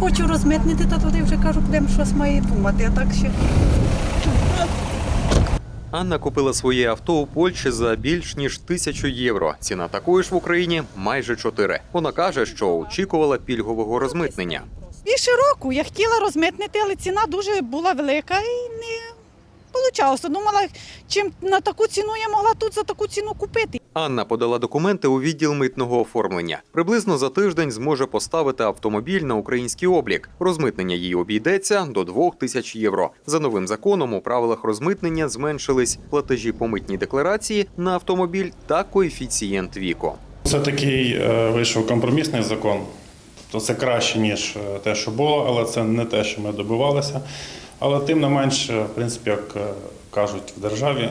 Хочу розмитнити, та туди вже кажу, будемо щось має думати. А так ще Анна купила своє авто у Польщі за більш ніж тисячу євро. Ціна такої ж в Україні майже чотири. Вона каже, що очікувала пільгового розмитнення. більше року я хотіла розмитнити, але ціна дуже була велика і не получалося. Думала, чим на таку ціну я могла тут за таку ціну купити. Анна подала документи у відділ митного оформлення. Приблизно за тиждень зможе поставити автомобіль на український облік. Розмитнення їй обійдеться до 2 тисяч євро. За новим законом у правилах розмитнення зменшились платежі по митній декларації на автомобіль та коефіцієнт віку. Це такий е, вийшов компромісний закон. Тобто це краще, ніж е, те, що було, але це не те, що ми добивалися. Але тим не менш, е, в принципі, як е, кажуть в державі,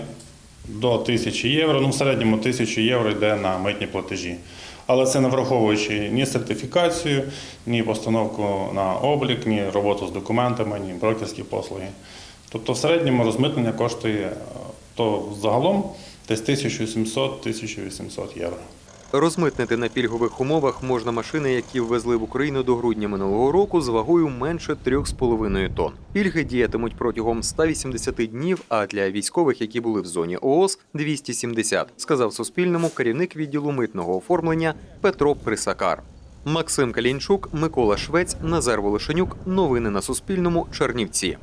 до тисячі євро, ну в середньому тисячу євро йде на митні платежі. Але це не враховуючи ні сертифікацію, ні постановку на облік, ні роботу з документами, ні брокерські послуги. Тобто в середньому розмитнення коштує е, то загалом десь 1700-1800 євро. Розмитнити на пільгових умовах можна машини, які ввезли в Україну до грудня минулого року з вагою менше 3,5 тонн. Пільги діятимуть протягом 180 днів, а для військових, які були в зоні ООС, 270, сказав Суспільному керівник відділу митного оформлення Петро Присакар. Максим Калінчук, Микола Швець, Назар Волошенюк. Новини на Суспільному. Чернівці.